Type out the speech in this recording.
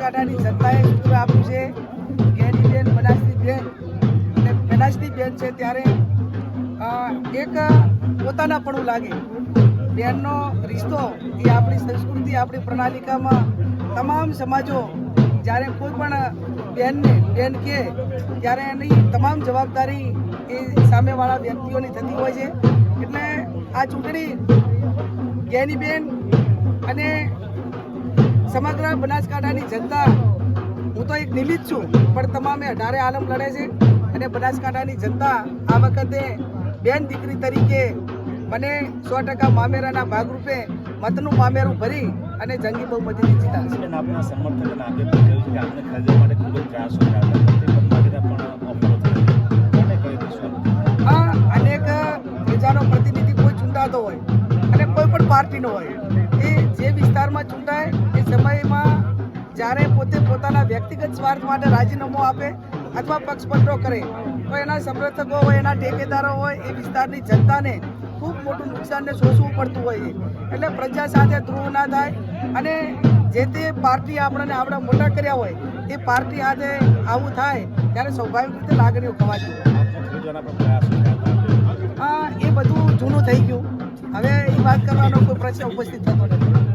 બનાસકાંઠાની જનતાએ સૂત્ર આપ્યું છે ગેનીબેન બનાસની બેન અને બનાસની બેન છે ત્યારે એક એક પણ લાગે. બેનનો રિશ્તો એ આપણી સંસ્કૃતિ, આપણી પ્રણાલિકામાં તમામ સમાજો જ્યારે કોઈ પણ બેનને, બેન કે, ત્યારે એની તમામ જવાબદારી એ સામેવાળા વ્યક્તિઓની થતી હોય છે. એટલે આ ચૂંટણી ગેની બેન અને સમગ્ર બનાસકાંઠાની જનતા હું તો એક નિમિત્ત છું પણ તમામે અઢારે આલમ લડે છે અને બનાસકાંઠાની જનતા આ વખતે બેન દીકરી તરીકે મને સો ટકા મામેરાના ભાગરૂપે મતનું મામેરું ભરી અને જંગી બહુમતીથી જીતા બેન આપના સમર્થક આપે કહ્યું છે કે ખરીદવા માટે ખૂબ જ આ અનેક પ્રજાનો પ્રતિનિધિ કોઈ ચૂંટાતો હોય અને કોઈ પણ પાર્ટીનો હોય એ જે વિસ્તારમાં ચૂંટાય જ્યારે પોતે પોતાના વ્યક્તિગત સ્વાર્થ માટે રાજીનામું આપે અથવા પક્ષપટો કરે, તો એના સમર્થકો હોય, એના ઠેકેદારો હોય, એ વિસ્તારની જનતાને ખૂબ મોટું નુકસાનને સોસવું પડતું હોય એટલે પ્રજા સાથે ધ્રુવ ના થાય અને જે તે પાર્ટી આપણને આપણે મોટા કર્યા હોય, એ પાર્ટી આજે આવું થાય, ત્યારે સ્વાભાવિક રીતે લાગણીઓ ખવા જોઈએ આપને ખરીદવાના પણ પ્રયાસો કર્યા હતા હા, એ બધું જૂનું થઈ ગયું. હવે એ વાત કરવાનો કોઈ પ્રશ્ન ઉપસ્થિત થતો નથી.